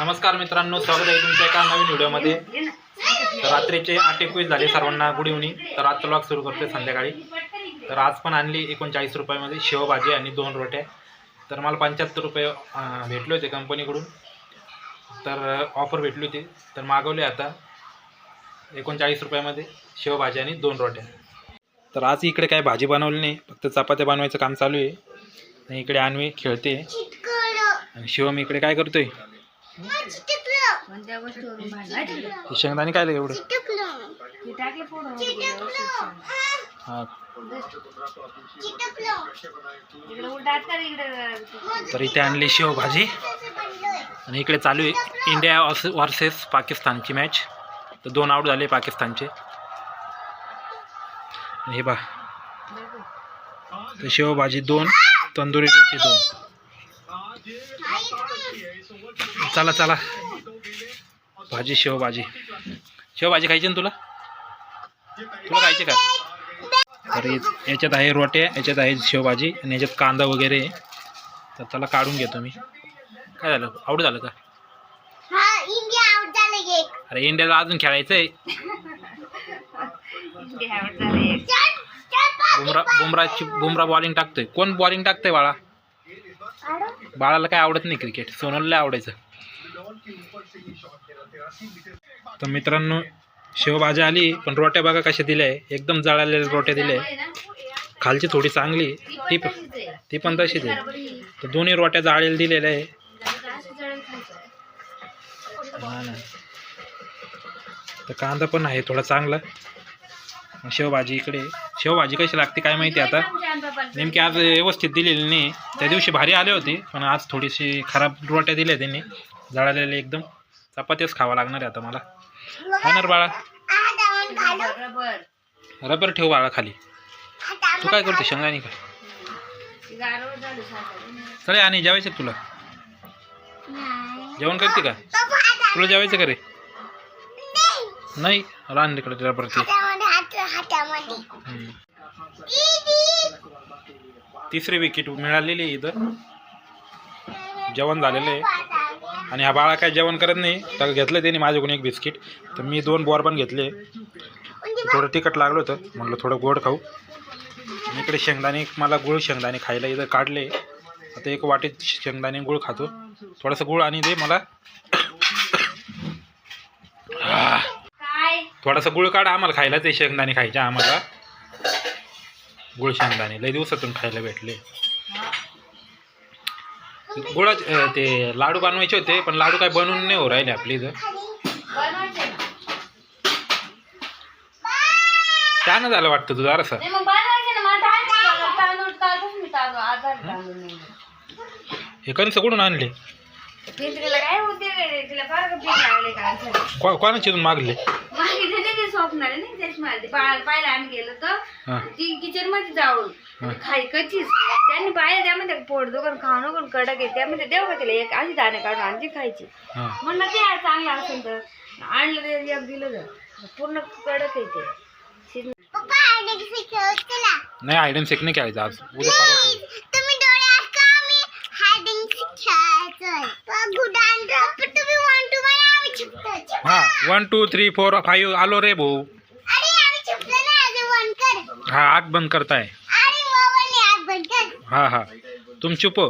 नमस्कार मित्रांनो स्वागत आहे तुमच्या एका नवीन व्हिडिओमध्ये. तर रात्रीचे आठ एकवीस झाले सर्वांना. गुड इव्हनिंग तर आजचा ब्लॉग सुरू करतोय संध्याकाळी. तर आज पण आणली एकोणचाळीस रुपयामध्ये शेवभाजी आणि दोन रोट्या. तर मला पंच्याहत्तर रुपये भेटले होते कंपनीकडून. तर ऑफर भेटली होती. तर मागवले आता एकोणचाळीस रुपयामध्ये शेवभाजी आणि दोन रोट्या. तर आज इकडे काय भाजी बनवली नाही. फक्त चपात्या बनवायचं काम चालू आहे. आणि इकडे आणवी खेळते. आणि शिवम इकडे काय करतोय? कोणत्या वस्तूवरून भांडणार तिकडे? हे शेंगदाणे काय एवढं? टाकले फोडून हा. कर इकडे तर इथे आणली शेवभाजी आणि इकडे चालू आहे इंडिया वर्सेस पाकिस्तानची मॅच तर दोन आऊट झाले पाकिस्तानचे. आणि हे बा तर शेवभाजी दोन तंदुरी रोटी दोन. चला चला. भाजी शेवभाजी. शेवभाजी खायची ना तुला? तुला खायची का? तर याच- याच्यात आहे रोट्या याच्यात आहे शेवभाजी आणि याच्यात कांदा वगैरे आहे. तर त्याला काढून घेतो मी. काय झालं? आऊट झालं का? अरे इंडियाला अजून खेळायचं आहे बुमरा बुमराची बुमरा बॉलिंग टाकतोय. कोण बॉलिंग टाकतंय बाळा? बाळाला काय आवडत नाही क्रिकेट सोनलला आवडायचं. तर मित्रांनो शेवभाजी आली पण रोट्या बघा कशा दिल्या आहे एकदम जळालेल्या रोट्या दिल्या. आहे खालची थोडी चांगली ती पण ती पण तशीच आहे तर दोन्ही रोट्या जाळलेल्या दिलेल्या आहे. तर कांदा पण आहे थोडा चांगला. शेवभाजी इकडे. आहे. शेवभाजी कशी लागते काय माहिती आता? नेमकी आज व्यवस्थित दिलेली नाही. त्या दिवशी भारी आले होते पण आज थोडीशी खराब रोट्या दिल्या त्यांनी. जळालेले एकदम. चपात्याच खावा लागणार आहे आता मला. खाणार बाळा. रबर ठेव बाळा खाली. तू काय करते शेंगाणी का. चले आणि जेवायचं तुला? जेवण करते का? तुला जेवायचं का रे? नाही. रान तिकडे रबर ते हम्म. तिसरी विकेट मिळालेली आहे इथं. जेवण झालेलं आहे. आणि हा बाळा काय जेवण करत नाही तर घेतलं त्याने माझ्याकडून एक बिस्किट तर मी दोन बोर पण घेतले. थोडं तिखट लागलं होतं. म्हटलं थोडं गोड खाऊ. आणि इकडे शेंगदाणे मला गुळ शेंगदाणे खायला इथं काढले. आता एक वाटीत शेंगदाणे गुळ खातो. थोडंसं गुळ आणि दे मला. आह, थोडासा गुळ काढ आम्हाला खायला ते शेंगदाणे खायचे आम्हाला. गुळ शेंगदाणे. लय दिवसातून खायला भेटले. गुळा ते लाडू बनवायचे होते पण लाडू काय बनवून नाही हो राहिले आपले इथं. त्यानं झालं वाटतं तुझं जरासं. हे? कणीस कुठून आणले? कोणाची मागले? स्वप्नाले नाही तेच मला ते बाळाला पाहिलं आम्ही गेलो तर ती किचनमध्ये जाऊन. खाई कचीच त्यांनी पाहिलं त्यामध्ये पोट दुकान खाऊ नको कडक आहे. त्यामध्ये देऊ का तिला एक अशी दाणे काढून आणखी खायची. हां. म्हणलं ते आज चांगलं असेल तर. आणलं ते एक दिलं तर. पूर्ण कडक आहे ते. शिजलं. नाही आयडन सेक नाही खेळायचं आज? उद्या परवा खेळू. हा one two three four five आलो रे भाऊ. हा आग बंद करताय. हा हा. तुम चुप हो.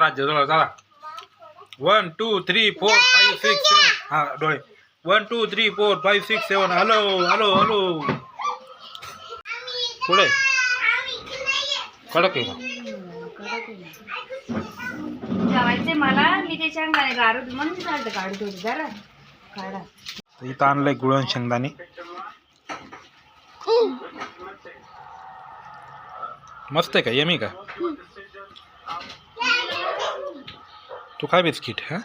राज्य जवळ चला. One two three four five six हा डोळे. One two three four five six seven hello hello hello पुढे. कडक आहे का जेवायचे मला मी ते शेंगदाणे गारत म्हणून चालतं काढत होते जरा काढा. तर इथं आणलंय गुळण शेंगदाणे. मस्त आहे का? यमी का? तू काय बिस्किट हा?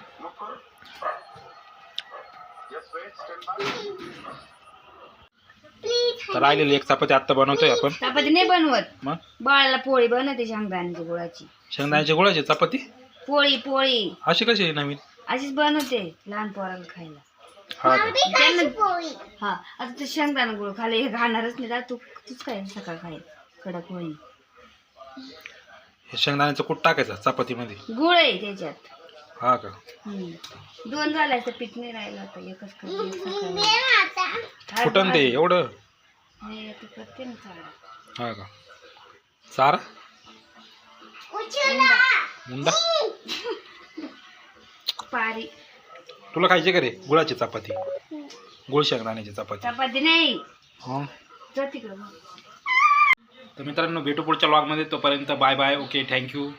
तर राहिलेली एक चपाती आत्ता बनवतोय आपण. चपाती नाही बनवत. मग? बाळाला पोळी बनवते शेंगदाण्याची गुळाची. शेंगदाण्याची गुळाची चपाती? पोळी पोळी. अशी कशी आहे नवीन? अशीच बनवते लहान पोराला खायला. हा का? त्यांना हा आता तू शेंगदाणा गुळ खाले हे खाणारच नाही तू तूच काय सकाळ खाय कडक होईल हे शेंगदाण्याचं कूट टाकायचं चपातीमध्ये. गुळ आहे त्याच्यात. हा का? हम्म. दोन झाल्याचं पीठ नाही राहिलं आता एकच करते एक सकाळी. फुटन ते एवढं. करते ना. हा का? चारा मुंडा? पारी. तुला खायची का रे? गुळाची चपाती. गुळ शेंगदाण्याची चपाती. चपाती नाही. हं. मग. तर मित्रांनो भेटू पुढच्या लॉगमध्ये तोपर्यंत बाय बाय. Okay thank you